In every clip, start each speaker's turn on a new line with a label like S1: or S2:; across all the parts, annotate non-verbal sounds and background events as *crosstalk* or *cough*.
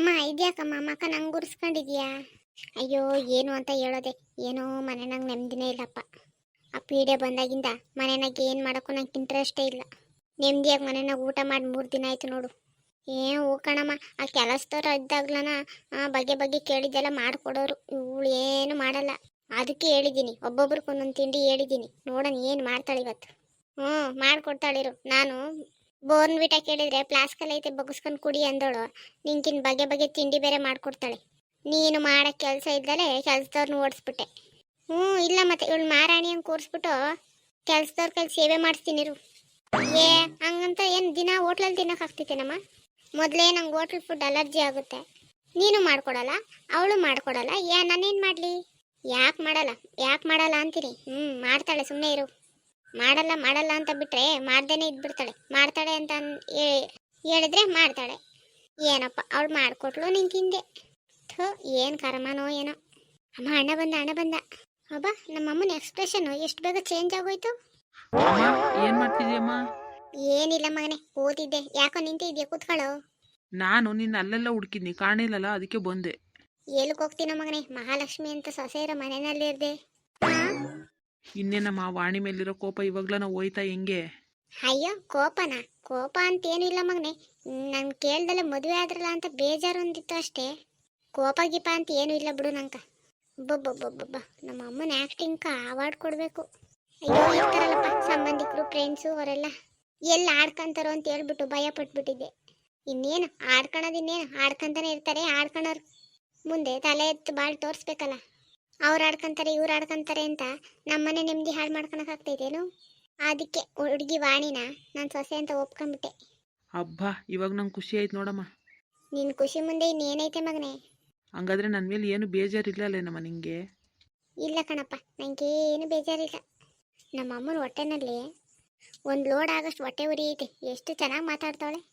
S1: ಅಮ್ಮ ಇದ್ಯಾಕಮ್ಮ? ಮಕ್ಕ ನಂಗೆ ಅಯ್ಯೋ, ಏನು ಅಂತ ಹೇಳೋದೆ. ಏನೋ ಮನೆನಾಗ ನೆಮ್ಮದಿನೇ ಇಲ್ಲಪ್ಪ. ಆ ಪೀಡೆ ಬಂದಾಗಿಂದ ಮನೆನಾಗ ಏನು ಮಾಡೋಕ್ಕೂ ನಂಗೆ ಇಂಟ್ರೆಸ್ಟೇ ಇಲ್ಲ. ನೆಮ್ಮದಿಯಾಗಿ ಮನೆನಾಗ ಊಟ ಮಾಡಿ ಮೂರು ದಿನ ಆಯ್ತು ನೋಡು. ಏ ಹೋಗೋಣಮ್ಮ ಆ ಕೆಲಸದವ್ರು ಇದ್ದಾಗ್ಲನ, ಆ ಬಗ್ಗೆ ಬಗ್ಗೆ ಕೇಳಿದ್ದೆಲ್ಲ ಮಾಡಿಕೊಡೋರು. ಇವಳು ಏನು ಮಾಡಲ್ಲ. ಅದಕ್ಕೆ ಹೇಳಿದ್ದೀನಿ ಒಬ್ಬೊಬ್ರಿಗೆ ಒಂದೊಂದು ತಿಂಡಿ ಹೇಳಿದ್ದೀನಿ. ನೋಡೋಣ ಏನು ಮಾಡ್ತಾಳೆ ಇವತ್ತು. ಹ್ಞೂ ಮಾಡಿಕೊಡ್ತಾಳಿರು ನಾನು ಬೋರ್ನ್ವಿಟ ಕೇಳಿದ್ರೆ ಪ್ಲಾಸ್ಕಲ್ ಐತೆ ಬಗ್ಸ್ಕೊಂಡು ಕುಡಿ ಅಂದೋಳು. ನಿಂಕಿನ್ ಬಗೆ ಬಗೆ ತಿಂಡಿ ಬೇರೆ ಮಾಡ್ಕೊಡ್ತಾಳೆ. ನೀನು ಮಾಡೋ ಕೆಲಸ ಇದ್ದಲೆ ಕೆಲಸದವ್ರನ್ನ ಓಡಿಸ್ಬಿಟ್ಟೆ. ಹ್ಞೂ, ಇಲ್ಲ ಮತ್ತೆ ಇವಳು ಮಾರಾಣಿ ಹಂಗೆ ಕೂರಿಸ್ಬಿಟ್ಟು ಕೆಲಸದವ್ರ ಕೈಲಿ ಸೇವೆ ಮಾಡಿಸ್ತೀನಿರು ಏ, ಹಂಗಂತ ಏನು ದಿನ ಹೋಟ್ಲಲ್ಲಿ ಆಗ್ತಿತ್ತೇನಮ್ಮ? ಮೊದಲೇ ನಂಗೆ ಹೋಟ್ಲ್ ಫುಡ್ ಅಲರ್ಜಿ ಆಗುತ್ತೆ. ನೀನು ಮಾಡ್ಕೊಡಲ್ಲ, ಅವಳು ಮಾಡ್ಕೊಡಲ್ಲ, ಏ ನಾನೇನು ಮಾಡಲಿ? ಯಾಕೆ ಮಾಡಲ್ಲ? ಯಾಕೆ ಮಾಡಲ್ಲ ಅಂತೀನಿ. ಹ್ಞೂ ಮಾಡ್ತಾಳೆ ಸುಮ್ಮನೆ ಇರು. ಮಾಡಲ್ಲ ಮಾಡಲ್ಲ ಅಂತ ಬಿಟ್ರೆ ಮಾಡ್ದೇನೆ ಇದ್ಬಿಡ್ತಾಳೆ. ಮಾಡ್ತಾಳೆ ಅಂತ ಹೇಳಿದ್ರೆ ಮಾಡ್ತಾಳೆ. ಏನಪ್ಪ ಅವಳು ಮಾಡಿಕೊಟ್ಲು ನಿಂಗೆ ತಿಂದೆ ಥೋ ಏನು ಕರ್ಮನೋ ಏನೋ. ಅಮ್ಮ ಅಣ್ಣ ಬಂದ ಅಣ್ಣ ಬಂದ. ಅಬ್ಬ ನಮ್ಮಮ್ಮನ ಎಕ್ಸ್ಪ್ರೆಷನ್ ಎಷ್ಟು ಬೇಗ ಚೇಂಜ್ ಆಗೋಯ್ತು.
S2: ಏನ್ ಮಾಡ್ತಿದ್ಯಮ್ಮ
S1: ಏನಿಲ್ಲ ಮಗನೆ ಓದಿದ್ದೆ ಯಾಕೋ ನಿಂತಿದ್ಯಾ ಕೂತ್ಕೊಳ್ಳೋ.
S2: ನಾನು ನಿನ್ನ ಅಲ್ಲೆಲ್ಲ ಹುಡುಕಿದ್ನಿ ಕಾಣಿಲ್ಲಲ್ಲ ಅದಕ್ಕೆ ಬಂದೆ.
S1: ಎಲ್ಲಿಗೆ ಹೋಗ್ತೀನೋ ಮಗನೆ ಮಹಾಲಕ್ಷ್ಮಿ ಅಂತ ಸೊಸೆ ಇರೋ ಮನೆಯಲ್ಲಿ ಇರ್ದೆ.
S2: ಇನ್ನೇನಮ್ಮ ವಾಣಿ ಮೇಲಿರೋ ಕೋಪ ಇವಾಗ್ಲನ ಹೋಯ್ತಾ ಹೆಂಗೆ?
S1: ಅಯ್ಯೋ, ಕೋಪನ? ಕೋಪ ಅಂತ ಇಲ್ಲ ಮಗನೆ. ನಾನು ಕೇಳ್ದಲ್ಲ ಮದುವೆ ಆದ್ರಲ್ಲ ಅಂತ ಬೇಜಾರು ಒಂದಿತ್ತು ಅಷ್ಟೇ. ಕೋಪ ಗೀಪ ಅಂತ ಏನೂ ಇಲ್ಲ ಬಿಡು ನಂಕ. ಬೊಬ್ಬೊಬ್ಬೊಬ್ಬ ನಮ್ಮ ಅಮ್ಮನ ಆ್ಯಕ್ಟಿಂಗ್ಕ ಅವಾರ್ಡ್ ಕೊಡಬೇಕು. ಅಯ್ಯೋ ಇರ್ತಾರಲ್ಲಪ್ಪ ಸಂಬಂಧಿಕರು ಫ್ರೆಂಡ್ಸು ಅವರೆಲ್ಲ. ಎಲ್ಲ ಆಡ್ಕೊಂತಾರೋ ಅಂತ ಹೇಳ್ಬಿಟ್ಟು ಭಯ ಪಟ್ಬಿಟ್ಟಿದ್ದೆ. ಇನ್ನೇನು ಆಡ್ಕೊಳೋದು ಇನ್ನೇನು, ಆಡ್ಕೊಂತಾನೆ ಇರ್ತಾರೆ ಆಡ್ಕೊಳೋರು ಮುಂದೆ ತಲೆ ಎತ್ತು ಬಾಳ್ ತೋರಿಸ್ಬೇಕಲ್ಲ. ಅವ್ರು ಆಡ್ಕೊಂತಾರೆ ಇವ್ರು ಆಡ್ಕೊಂತಾರೆ ಅಂತ ನಮ್ಮನೆ ನೆಮ್ಮದಿ ಹಾಳು ಮಾಡ್ಕೊಳಕ್ಕಾಗ್ತೈತೇನು ಅದಕ್ಕೆ ಹುಡುಗಿ ವಾಣಿನ ನಾನು ಸೊಸೆ ಅಂತ ಒಪ್ಕೊಂಡ್ಬಿಟ್ಟೆ.
S2: ಅಬ್ಬಾ ಇವಾಗ ನಂಗೆ ಖುಷಿ ಆಯ್ತು ನೋಡಮ್ಮ.
S1: ನಿನ್ನ ಖುಷಿ ಮುಂದೆ ಇನ್ನೇನೈತೆ ಮಗನೇ?
S2: ಹಂಗಾದ್ರೆ ನನ್ನ ಮೇಲೆ ಏನು ನಮ್ಮ ನಿಂಗೆ?
S1: ಇಲ್ಲ ಕಣಪ್ಪ ನನಗೇನು ಬೇಜಾರಿಲ್ಲ ನಮ್ಮ ಅಮ್ಮನ ಹೊಟ್ಟೆನಲ್ಲಿ ಒಂದು ಲೋಡ್ ಆಗೋಷ್ಟು ಹೊಟ್ಟೆ ಉರಿ ಐತೆ ಎಷ್ಟು ಚೆನ್ನಾಗಿ ಮಾತಾಡ್ತಾಳೆ.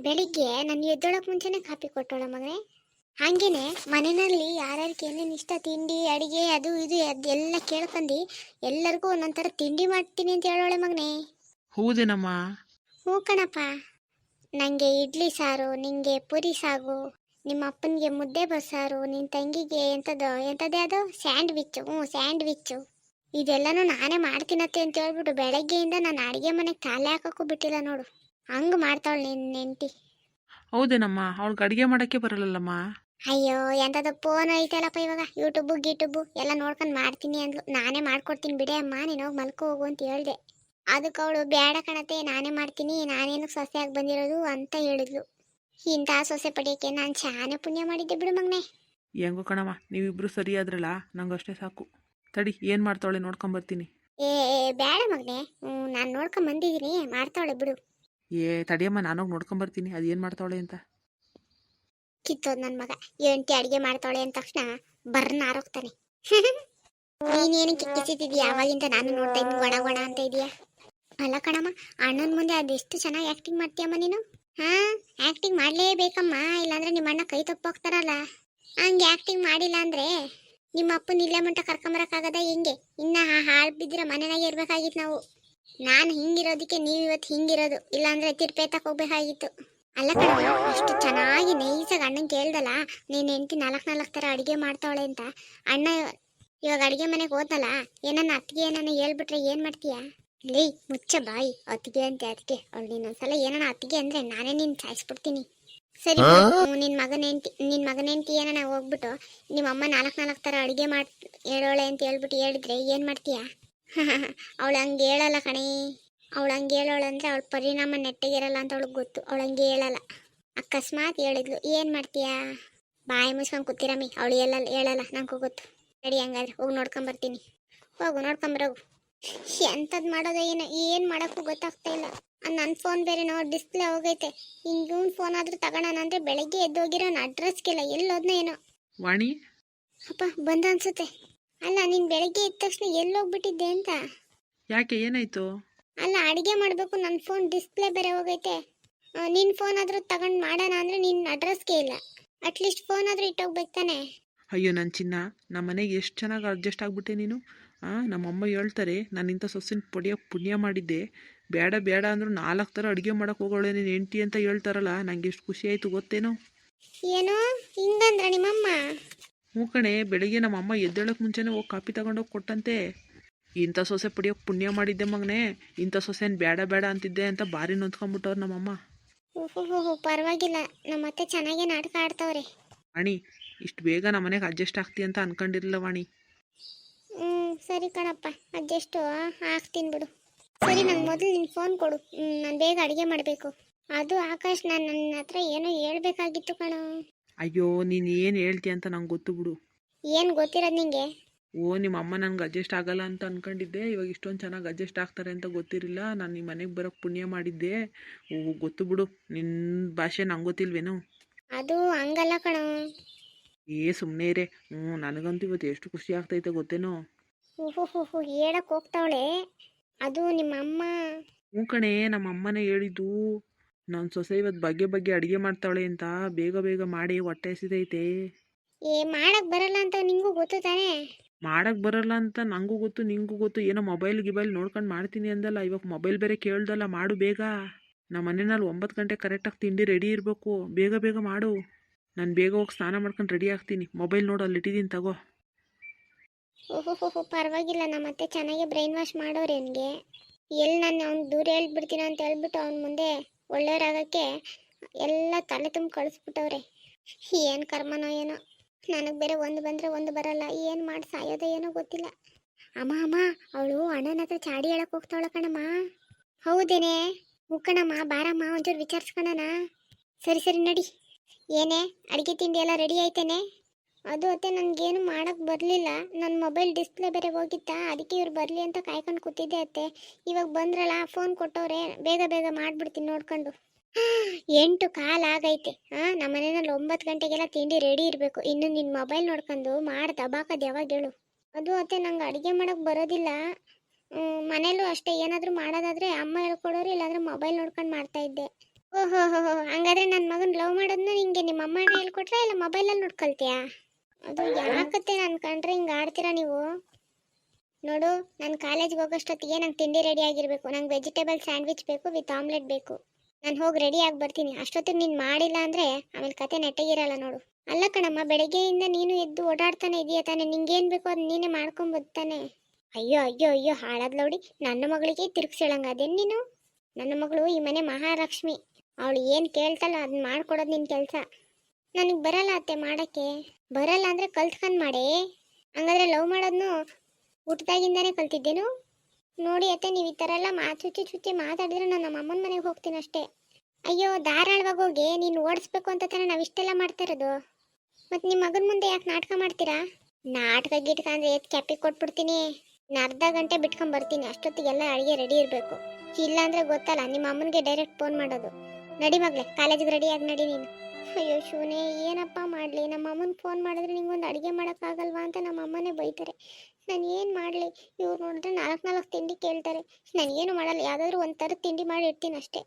S1: ಬೆಳಿಗ್ಗೆ ನಾನು ಎದ್ದೊಳಕ್ಕೆ ಮುಂಚೆನೇ ಕಾಪಿ ಕೊಟ್ಟೋಳ ಮಗನೇ. ಹಾಗೇನೆ ಮನೆಯಲ್ಲಿ ಯಾರ್ಯಾರಿಗೆ ಏನೇನು ಇಷ್ಟ ತಿಂಡಿ ಅಡಿಗೆ ಅದು ಇದು ಅದೆಲ್ಲ ಕೇಳ್ಕೊಂಡು ಎಲ್ಲರಿಗೂ ಒಂದೊಂದು ಥರ ತಿಂಡಿ ಮಾಡ್ತೀನಿ ಅಂತ ಹೇಳೋಳೆ ಮಗನೇ.
S2: ಹೌದೇನಮ್ಮ?
S1: ಹ್ಞೂ ಕಣಪ್ಪ. ನನಗೆ ಇಡ್ಲಿ ಸಾರು ನಿಂಗೆ ಪುರಿ ಸಾಗು ನಿಮ್ಮ ಅಪ್ಪನಿಗೆ ಮುದ್ದೆ ಬಸ್ಸಾರು ನಿನ್ನ ತಂಗಿಗೆ ಎಂಥದ್ದು ಎಂಥದ್ದೇ ಅದು? ಸ್ಯಾಂಡ್ವಿಚ್ಚು ಹ್ಞೂ ಸ್ಯಾಂಡ್ವಿಚ್ಚು. ಇದೆಲ್ಲನೂ ನಾನೇ ಮಾಡ್ತೀನತ್ತೆ ಅಂತ ಹೇಳ್ಬಿಟ್ಟು ಬೆಳಗ್ಗೆಯಿಂದ ನಾನು ಅಡುಗೆ ಮನೆಗೆ ಕಾಲೇ ಹಾಕೋಕ್ಕೂ ಬಿಟ್ಟಿಲ್ಲ ನೋಡು. ಹಂಗೆ ಮಾಡ್ತಾವಳು ನಿನ್ನ ನೆಂಟಿ
S2: ಹೌದೇನಮ್ಮ? ಅವ್ಳಿಗೆ ಅಡುಗೆ ಮಾಡೋಕ್ಕೆ ಬರಲ್ಲಲ್ಲಮ್ಮ?
S1: ಅಯ್ಯೋ ಎಂತದ ಫೋನ್ ಐತಲ್ಲಪ್ಪ ಇವಾಗ. ಯೂಟ್ಯೂಬು ಗೀಟ್ಯೂಬು ಎಲ್ಲ ನೋಡ್ಕೊಂಡು ಮಾಡ್ತೀನಿ ಅಂದ್ಲು. ನಾನೇ ಮಾಡ್ಕೊಡ್ತೀನಿ ಬಿಡೆ ಅಮ್ಮ ನೀನು ಹೋಗಿ ಮಲ್ಕೋ ಹೋಗು ಅಂತ ಹೇಳ್ದೆ. ಅದಕ್ಕೆ ಅವಳು ಬೇಡ ಕಣತೆ ನಾನೇ ಮಾಡ್ತೀನಿ ನಾನೇನು ಸೊಸೆಯಾಗಿ ಬಂದಿರೋದು ಅಂತ ಹೇಳಿದ್ಲು. ಇಂಥ ಸೊಸೆ ಪಡೆಯೋಕ್ಕೆ ನಾನು ಚಾನೆ ಪುಣ್ಯ ಮಾಡಿದ್ದೆ ಬಿಡು ಮಗನೇ.
S2: ಹೆಂಗು ಕಣಮ್ಮ ನೀವಿಬ್ರು ಸರಿ ಆದ್ರಲ್ಲ ನಂಗೆ ಅಷ್ಟೇ ಸಾಕು. ತಡಿ ಏನು ಮಾಡ್ತಾವಳೆ ನೋಡ್ಕೊಂಬರ್ತೀನಿ
S1: ಏ ಏ, ಬೇಡ ಮಗ್ನೆ. ಹ್ಞೂ ನಾನು ನೋಡ್ಕೊಂಡ್ ಬಂದಿದೀನಿ ಮಾಡ್ತಾವಳೆ ಬಿಡು.
S2: ಏ ತಡಿಯಮ್ಮ ನಾನೋಗಿ ನೋಡ್ಕೊಂಬರ್ತೀನಿ ಅದು ಏನು ಮಾಡ್ತಾವಳೆ ಅಂತ.
S1: ಕಿತ್ತೋದ್ ನನ್ನ ಮಗ. ಏಂಟಿ ಅಡಿಗೆ ಮಾಡ್ತಾಳೆ ಅಂದ ತಕ್ಷಣ ಬರ್ನ ಆರೋಗ್ತಾನೆ. *laughs* ನೀನೇನು ಕಿಕ್ಕಿಸಿದ್ಯಾ ಯಾವಾಗಿಂದ ನಾನು ನೋಡ್ತಾ ಇದ್ದೀನಿ ಒಣ ಒಣ ಅಂತ ಇದೀಯಾ ಅಲ್ಲ ಕಣಮ್ಮ, ಅಣ್ಣನ ಮುಂದೆ ಅದೆಷ್ಟು ಚೆನ್ನಾಗಿ ಆ್ಯಕ್ಟಿಂಗ್ ಮಾಡ್ತೀಯಮ್ಮ ನೀನು? ಹಾ ಆ್ಯಕ್ಟಿಂಗ್ ಮಾಡಲೇಬೇಕಮ್ಮ. ಇಲ್ಲಾಂದ್ರೆ ನಿಮ್ಮ ಅಣ್ಣ ಕೈ ತಪ್ಪೋಗ್ತಾರಲ್ಲ ಹಂಗೆ ಆ್ಯಕ್ಟಿಂಗ್ ಮಾಡಿಲ್ಲ ಅಂದ್ರೆ ನಿಮ್ಮ ಅಪ್ಪನ ಇಲ್ಲೇ ಮಟ್ಟ ಕರ್ಕೊಂಬರಕ್ಕಾಗದ ಹೆಂಗೆ? ಇನ್ನ ಹಾಳು ಬಿದ್ದಿರೋ ಮನೆನಾಗೆ ಇರ್ಬೇಕಾಗಿತ್ತು ನಾವು. ನಾನು ಹಿಂಗಿರೋದಕ್ಕೆ ನೀವು ಇವತ್ತು ಹಿಂಗಿರೋದು. ಇಲ್ಲಾಂದ್ರೆ ತಿರ್ಪೇತಕ್ಕೆ ಹೋಗ್ಬೇಕಾಗಿತ್ತು. ಅಲ್ಲ ಕಣ ಎಷ್ಟು ಚೆನ್ನಾಗಿ ನೈಸಾಗಿ ಅಣ್ಣನ್ ಕೇಳ್ದಲ್ಲ ನೀನು ಹೆಂಡತಿ ನಾಲ್ಕು ನಾಲ್ಕು ಥರ ಅಡುಗೆ ಮಾಡ್ತಾವಳೆ ಅಂತ. ಅಣ್ಣ ಇವಾಗ ಅಡುಗೆ ಮನೆಗೆ ಹೋದಲ್ಲ ಏನನ್ನ ಅತ್ತಿಗೆ ಏನನ್ನ ಹೇಳ್ಬಿಟ್ರೆ ಏನು ಮಾಡ್ತೀಯಾ? ಲೇ ಮುಚ್ಚ ಬಾಯಿ ಅತ್ತಿಗೆ ಅಂತ ಅದಕ್ಕೆ ಅವಳು ನೀನೊಂದ್ಸಲ ಏನನ ಅತ್ತಿಗೆ ಅಂದ್ರೆ ನಾನೇ ನಿನ್ನ ಸಾಯಿಸ್ಬಿಡ್ತೀನಿ. ಸರಿ ನಿನ್ನ ಮಗನ ಹೆಂಡತಿ ನಿನ್ನ ಮಗನ ಹೆಂಡತಿ ಏನನ ಹೋಗ್ಬಿಟ್ಟು ನಿಮ್ಮ ಅಮ್ಮ ನಾಲ್ಕು ನಾಲ್ಕು ಥರ ಅಡುಗೆ ಮಾಡಿ ಹೇಳೋಳೆ ಅಂತ ಹೇಳ್ಬಿಟ್ಟು ಹೇಳಿದ್ರೆ ಏನು ಮಾಡ್ತೀಯಾ? *laughs* ಅವಳು ಹಂಗೆ ಹೇಳಲ್ಲ ಕಣೇ. ಅವಳು ಹಂಗೆ ಹೇಳೋಳು ಅಂದ್ರೆ ಅವಳ ಪರಿಣಾಮ ನೆಟ್ಟಗಿರಲ್ಲ ಅಂತ ಅವಳಿಗೆ ಗೊತ್ತು. ಅವಳು ಹಂಗೆ ಹೇಳಲ್ಲ. ಅಕಸ್ಮಾತ್ ಹೇಳಿದ್ಲು ಏನು ಮಾಡ್ತೀಯಾ? ಬಾಯಿ ಮುಸ್ಕೊಂಡು ಕೂತಿರಮ್ಮಿ ಅವಳು ಹೇಳಲ್ಲ ಹೇಳಲ್ಲ ನಂಗೆ ಗೊತ್ತು. ರೆಡಿ ಹಂಗಾದ್ರೆ ಹೋಗಿ ನೋಡ್ಕೊಂಬರ್ತೀನಿ ಹೋಗು ನೋಡ್ಕೊಂಬರೋಗು ಎಂಥದ್ದು ಮಾಡೋದು ಏನು ಏನು ಮಾಡೋಕ್ಕೂ ಗೊತ್ತಾಗ್ತಾ ಇಲ್ಲ. ನನ್ನ ಫೋನ್ ಬೇರೆ ನೋಡಿ ಡಿಸ್ಪ್ಲೇ ಹೋಗೈತೆ. ಹಿಂಗೆ ಫೋನ್ ಆದರೂ ತಗೋಣ ಅಂದರೆ ಬೆಳಗ್ಗೆ ಎದ್ದೋಗಿರೋ ಅಡ್ರೆಸ್ಗೆಲ್ಲ ಎಲ್ಲೋದ್ನ ಏನೋ.
S2: ವಾಣಿ?
S1: ಅಪ್ಪ ಬಂದ ಅನ್ಸುತ್ತೆ. ಅಲ್ಲ ನೀನು ಬೆಳಗ್ಗೆ ಎದ್ದ ತಕ್ಷಣ ಎಲ್ಲೋಗ್ಬಿಟ್ಟಿದ್ದೆ ಅಂತ?
S2: ಯಾಕೆ ಏನಾಯ್ತು?
S1: ಅಲ್ಲ ಅಡಿಗೆ ಮಾಡಬೇಕು. ನನ್ನ ಫೋನ್ ಡಿಸ್ಪ್ಲೇ ಬೇರೆ ಹೋಗೈತೆ. ನಿನ್ನ ಫೋನ್ ಆದರೂ ತಗೊಂಡು ಮಾಡೋಣ ಅಂದರೆ ನಿನ್ನ ಅಡ್ರೆಸ್ಗೆ ಇಲ್ಲ. ಅಟ್ಲೀಸ್ಟ್ ಫೋನ್ ಆದರೂ ಇಟ್ಟೋಗ್ಬೇಕು ತಾನೆ.
S2: ಅಯ್ಯೋ ನನ್ನ ಚಿನ್ನ ನಮ್ಮ ಮನೆಗೆ ಎಷ್ಟು ಚೆನ್ನಾಗಿ ಅಡ್ಜಸ್ಟ್ ಆಗ್ಬಿಟ್ಟೆ ನೀನು? ಹಾಂ ನಮ್ಮಮ್ಮ ಹೇಳ್ತಾರೆ ನಾನು ಇಂಥ ಸೊಸಿನ ಪೊಡಿಯೋ ಪುಣ್ಯ ಮಾಡಿದ್ದೆ. ಬೇಡ ಬೇಡ ಅಂದರೂ ನಾಲ್ಕು ಥರ ಅಡುಗೆ ಮಾಡೋಕೆ ಹೋಗೋಳೆ ನೀನು ಎಂಟಿ ಅಂತ ಹೇಳ್ತಾರಲ್ಲ ನನಗೆ ಎಷ್ಟು ಖುಷಿ ಆಯಿತು ಗೊತ್ತೇನೋ?
S1: ಏನೋ? ಹಿಂಗಂದ್ರ ನಿಮ್ಮಮ್ಮ?
S2: ಹ್ಞೂ ಕಣೆ ಬೆಳಿಗ್ಗೆ ನಮ್ಮಮ್ಮ ಎದ್ದೇಳಕ್ಕೆ ಮುಂಚೆನೇ ಹೋಗಿ ಕಾಪಿ ತಗೊಂಡೋಗಿ ಕೊಟ್ಟಂತೆ. ಇಂಥ ಸೊಸೆ ಪಡಿಯೋಕೆ ಪುಣ್ಯ ಮಾಡಿದ್ದೆ ಮಗನೇ ಇಂಥ ಸೊಸೆನ ಬೇಡ ಬೇಡ ಅಂತಿದ್ದೆ ಅಂತ ಭಾರಿ ನೊಂದ್ಕೊಂಬಿಟ್ಟವ್ರು ನಮ್ಮಮ್ಮ.
S1: ಓಹೋ ಪರವಾಗಿಲ್ಲ. ನಮ್ಮ ಅತ್ತೆ ಚೆನ್ನಾಗೇ ನಾಟಕ ಆಡ್ತಾವ್ರೆ.
S2: ವಾಣಿ ಇಷ್ಟು ಬೇಗ ನಮ್ಮನೆಗೆ ಅಡ್ಜಸ್ಟ್ ಆಗ್ತಿ ಅಂತ ಅನ್ಕೊಂಡಿರಲಿಲ್ಲ ವಾಣಿ.
S1: ಹ್ಞೂ ಸರಿ ಕಣಪ್ಪ ಅಡ್ಜಸ್ಟು ಆಗ್ತೀನಿ ಬಿಡು. ಸರಿ ನಂಗೆ ಮೊದಲು ನಿನ್ನ ಫೋನ್ ಕೊಡು. ನಾನು ಬೇಗ ಅಡುಗೆ ಮಾಡಬೇಕು. ಅದು ಆಕಾಶ್ ನಾನು ನನ್ನ ಹತ್ರ ಏನೋ ಹೇಳ್ಬೇಕಾಗಿತ್ತು ಕಣೋ.
S2: ಅಯ್ಯೋ ನೀನು ಏನು ಹೇಳ್ತಿ ಅಂತ ನಂಗೆ ಗೊತ್ತು ಬಿಡು.
S1: ಏನು ಗೊತ್ತಿರೋದು ನಿಂಗೆ?
S2: ಓ ನಿಮ್ಮ ಅಮ್ಮ ನನಗೆ ಅಡ್ಜಸ್ಟ್ ಆಗಲ್ಲ ಅಂತ ಅನ್ಕೊಂಡಿದ್ದೆ. ಇವಾಗ ಇಷ್ಟೊಂದು ಚೆನ್ನಾಗಿ ಅಡ್ಜಸ್ಟ್ ಆಗ್ತಾರೆ ಅಂತ ಗೊತ್ತಿರಲಿಲ್ಲ. ನಾನು ನಿಮ್ಮ ಮನೆಗೆ ಬರೋಕ್ಕೆ ಪುಣ್ಯ ಮಾಡಿದ್ದೆ. ಓ ಗೊತ್ತು ಬಿಡು. ನಿನ್ನ ಭಾಷೆ ನಂಗೆ ಗೊತ್ತಿಲ್ವೇನು?
S1: ಅದು ಹಂಗಲ್ಲ ಕಣ.
S2: ಏ ಸುಮ್ಮನೆ ಇರೇ. ಹ್ಞೂ ನನಗಂತೂ ಇವತ್ತು ಎಷ್ಟು ಖುಷಿ ಆಗ್ತೈತೆ ಗೊತ್ತೇನೋ?
S1: ಓಹೋ ಹೇಳಕ್ಕೆ ಹೋಗ್ತಾವಳೆ. ಅದು ನಿಮ್ಮ ಅಮ್ಮ.
S2: ಹ್ಞೂ ಕಣೆ ನಮ್ಮ ಅಮ್ಮನೇ ಹೇಳಿದ್ದು. ನನ್ನ ಸೊಸೆ ಇವತ್ತು ಬಗ್ಗೆ ಬಗ್ಗೆ ಅಡುಗೆ ಮಾಡ್ತಾವಳೆ ಅಂತ. ಬೇಗ ಬೇಗ ಮಾಡಿ ಹೊಟ್ಟೆ ಹಸಿದೈತೆ
S1: ಏ ಮಾಡಕ್ಕೆ ಬರಲ್ಲ ಅಂತ ನಿಂಗೂ ಗೊತ್ತು ತಾನೇ?
S2: ಮಾಡಕ್ಕೆ ಬರಲ್ಲ ಅಂತ ನನಗೂ ಗೊತ್ತು, ನಿಂಗೂ ಗೊತ್ತು. ಏನೋ ಮೊಬೈಲ್ ಗಿಬೈಲ್ ನೋಡ್ಕೊಂಡು ಮಾಡ್ತೀನಿ ಅಂದಲ್ಲ, ಇವಾಗ ಮೊಬೈಲ್ ಬೇರೆ ಕೇಳ್ದಲ್ಲ, ಮಾಡು ಬೇಗ. ನಮ್ಮ ಮನೆಯಲ್ಲಿ ಒಂಬತ್ತು ಗಂಟೆ ಕರೆಕ್ಟಾಗಿ ತಿಂಡಿ ರೆಡಿ ಇರಬೇಕು. ಬೇಗ ಬೇಗ ಮಾಡು. ನಾನು ಬೇಗ ಹೋಗಿ ಸ್ನಾನ ಮಾಡ್ಕೊಂಡು ರೆಡಿ ಆಗ್ತೀನಿ. ಮೊಬೈಲ್ ನೋಡು, ಅಲ್ಲಿ ಇಟ್ಟಿದ್ದೀನಿ ತಗೋ.
S1: ಓಹೋ ಹೋ ಹೋ ಪರವಾಗಿಲ್ಲ. ನಮ್ಮ ಅತ್ತೆ ಚೆನ್ನಾಗಿ ಬ್ರೈನ್ ವಾಶ್ ಮಾಡೋರು ಅವನಿಗೆ ಎಲ್ಲಿ ನಾನು ಅವ್ನು ದೂರ ಹೇಳ್ಬಿಡ್ತೀನ ಅಂತ ಹೇಳ್ಬಿಟ್ಟು ಅವ್ನ ಮುಂದೆ ಒಳ್ಳೆಯವರಾಗಕ್ಕೆ ಎಲ್ಲ ತಲೆ ತುಂಬ ಕಳಿಸ್ಬಿಟ್ಟವ್ರೆ. ಏನು ಕರ್ಮನೋ ಏನೋ. ನನಗೆ ಬೇರೆ ಒಂದು ಬಂದರೆ ಒಂದು ಬರಲ್ಲ. ಏನು ಮಾಡಿ ಸಾಯೋದೋ ಏನೋ ಗೊತ್ತಿಲ್ಲ. ಅಮ್ಮ ಅಮ್ಮ, ಅವಳು ಅಣ್ಣನ ಹತ್ರ ಚಾಡಿ ಹೇಳಕ್ಕೆ ಹೋಗ್ತಾವಳ ಕಣಮ್ಮ. ಹೌದೇನೆ? ಮುಕ್ಕಣಮ್ಮ ಬಾರಮ್ಮ, ಒಂಚೂರು ವಿಚಾರಿಸ್ಕೊಳಣ ಸರಿ ಸರಿ, ನಡಿ. ಏನೇ, ಅಡುಗೆ ತಿಂಡಿ ಎಲ್ಲ ರೆಡಿ ಆಯ್ತೇನೆ? ಅದು ಅತ್ತೆ ನನಗೇನು ಮಾಡಕ್ಕೆ ಬರಲಿಲ್ಲ. ನನ್ನ ಮೊಬೈಲ್ ಡಿಸ್ಪ್ಲೇ ಬೇರೆ ಹೋಗಿತ್ತಾ, ಅದಕ್ಕೆ ಇವ್ರು ಬರಲಿ ಅಂತ ಕಾಯ್ಕೊಂಡು ಕೂತಿದ್ದೆ ಅತ್ತೆ. ಇವಾಗ ಬಂದ್ರಲ್ಲ, ಫೋನ್ ಕೊಟ್ಟವ್ರೆ, ಬೇಗ ಬೇಗ ಮಾಡಿಬಿಡ್ತೀನಿ ನೋಡ್ಕೊಂಡು. ಎಂಟು ಕಾಲ ಆಗೈತೆ. ಹಾ ನಮ್ಮ ಮನೆಯಲ್ಲಿ ಒಂಬತ್ತು ಗಂಟೆಗೆಲ್ಲ ತಿಂಡಿ ರೆಡಿ ಇರಬೇಕು. ಇನ್ನು ನಿನ್ನ ಮೊಬೈಲ್ ನೋಡ್ಕೊಂಡು ಮಾಡಿ ದಬಾಕದು ಯಾವಾಗ ಹೇಳು. ಅದು ಅತ್ತೆ, ನಂಗೆ ಅಡುಗೆ ಮಾಡೋಕ್ಕೆ ಬರೋದಿಲ್ಲ. ಮನೇಲೂ ಅಷ್ಟೇ, ಏನಾದರೂ ಮಾಡೋದಾದ್ರೆ ಅಮ್ಮ ಹೇಳ್ಕೊಡೋರು, ಇಲ್ಲಾಂದ್ರೆ ಮೊಬೈಲ್ ನೋಡ್ಕೊಂಡು ಮಾಡ್ತಾ ಇದ್ದೆ. ಓಹೋ ಹಂಗಾದ್ರೆ ನನ್ನ ಮಗನ ಲವ್ ಮಾಡೋದನ್ನ ನಿಂಗೆ ನಿಮ್ಮ ಅಮ್ಮನೇ ಹೇಳ್ಕೊಟ್ರೆ ಇಲ್ಲ ಮೊಬೈಲಲ್ಲಿ ನೋಡ್ಕೊಳ್ತೀಯಾ? ಅದು ಯಾಕತ್ತೆ ನಾನು ಕಂಡ್ರೆ ಹಿಂಗೆ ಆಡ್ತೀರಾ ನೀವು? ನೋಡು, ನಾನು ಕಾಲೇಜ್ಗೆ ಹೋಗೋಷ್ಟೊತ್ತಿಗೆ ನಂಗೆ ತಿಂಡಿ ರೆಡಿ ಆಗಿರಬೇಕು. ನಂಗೆ ವೆಜಿಟೇಬಲ್ ಸ್ಯಾಂಡ್ವಿಚ್ ಬೇಕು ವಿತ್ ಆಮ್ಲೆಟ್ ಬೇಕು. ನಾನು ಹೋಗಿ ರೆಡಿ ಆಗಿ ಬರ್ತೀನಿ. ಅಷ್ಟೊತ್ತಿಗೆ ನೀನು ಮಾಡಿಲ್ಲ ಅಂದರೆ ಆಮೇಲೆ ಕತೆ ನೆಟ್ಟಗಿರಲ್ಲ ನೋಡು. ಅಲ್ಲ ಕಣಮ್ಮ, ಬೆಳಗ್ಗೆಯಿಂದ ನೀನು ಎದ್ದು ಓಡಾಡ್ತಾನೆ ಇದೆಯಾ ತಾನೆ. ನಿಂಗೇನು ಬೇಕೋ ಅದು ನೀನೇ ಮಾಡ್ಕೊಂಬತ್ತಾನೆ ಅಯ್ಯೋ ಅಯ್ಯೋ ಅಯ್ಯೋ ಹಾಳಾದ್ ನೋಡಿ ನನ್ನ ಮಗಳಿಗೆ ತಿರುಗಿಸಳಂಗ ಅದೇನು ನೀನು? ನನ್ನ ಮಗಳು ಈ ಮನೆ ಮಹಾಲಕ್ಷ್ಮಿ. ಅವಳು ಏನು ಕೇಳ್ತಲ್ಲ ಅದನ್ನ ಮಾಡ್ಕೊಡೋದು ನಿನ್ನ ಕೆಲಸ. ನನಗೆ ಬರಲ್ಲ ಅತ್ತೆ ಮಾಡೋಕ್ಕೆ. ಬರಲ್ಲ ಅಂದರೆ ಕಲ್ತ್ಕೊಂಡು ಮಾಡೇ. ಹಂಗಾದ್ರೆ ಲವ್ ಮಾಡೋದನ್ನು ಹುಟ್ದಾಗಿಂದಾನೇ ಕಲ್ತಿದ್ದೇನು? ನೋಡಿ ಅತ್ತೆ, ನೀವು ಈ ಥರ ಎಲ್ಲ ಮಾತು ಚುಚ್ಚಿ ಮಾತಾಡಿದ್ರೆ ನಾನು ನಮ್ಮ ಅಮ್ಮನ ಮನೆಗೆ ಹೋಗ್ತೀನಿ ಅಷ್ಟೇ. ಅಯ್ಯೋ, ಧಾರಾಳವಾಗಿ ಹೋಗಿ, ನೀನು ಓಡಿಸ್ಬೇಕು ಅಂತ ತಾನೆ ನಾವು ಇಷ್ಟೆಲ್ಲ ಮಾಡ್ತಾ ಇರೋದು. ಮತ್ತು ನಿಮ್ಮ ಮಗನ ಮುಂದೆ ಯಾಕೆ ನಾಟಕ ಮಾಡ್ತೀರಾ? ನಾಟಕ ಗಿಟ್ಕ ಅಂದರೆ ಎತ್ತು ಕ್ಯಾಪಿಗೆ ಕೊಟ್ಬಿಡ್ತೀನಿ. ನಾನು ಅರ್ಧ ಗಂಟೆ ಬಿಟ್ಕೊಂಡು ಬರ್ತೀನಿ, ಅಷ್ಟೊತ್ತಿಗೆಲ್ಲ ಅಡುಗೆ ರೆಡಿ ಇರಬೇಕು. ಇಲ್ಲ ಅಂದರೆ ಗೊತ್ತಲ್ಲ, ನಿಮ್ಮ ಅಮ್ಮನಿಗೆ ಡೈರೆಕ್ಟ್ ಫೋನ್ ಮಾಡೋದು. ನಡಿ ಮಗಳೇ, ಕಾಲೇಜಿಗೆ ರೆಡಿಯಾಗಿ ನಡಿ ನೀನು. ಅಯ್ಯೋ ಶಿವನೇ ಏನಪ್ಪ ಮಾಡಲಿ? ನಮ್ಮ ಅಮ್ಮನ ಫೋನ್ ಮಾಡಿದ್ರೆ ನಿಂಗೊಂದು ಅಡುಗೆ ಮಾಡೋಕ್ಕಾಗಲ್ವಾ ಅಂತ ನಮ್ಮ ಅಮ್ಮನೇ ಬೈತಾರೆ. ನಾನು ಏನು ಮಾಡಲಿ? ಇವ್ರು ನೋಡಿದ್ರೆ ನಾಲ್ಕು ನಾಲ್ಕು ತಿಂಡಿ ಕೇಳ್ತಾರೆ. ನಾನು ಏನು ಮಾಡಲ್ಲ, ಯಾವುದಾದ್ರೂ ಒಂದು ಥರದ ತಿಂಡಿ ಮಾಡಿ ಇಡ್ತೀನಿ ಅಷ್ಟೇ.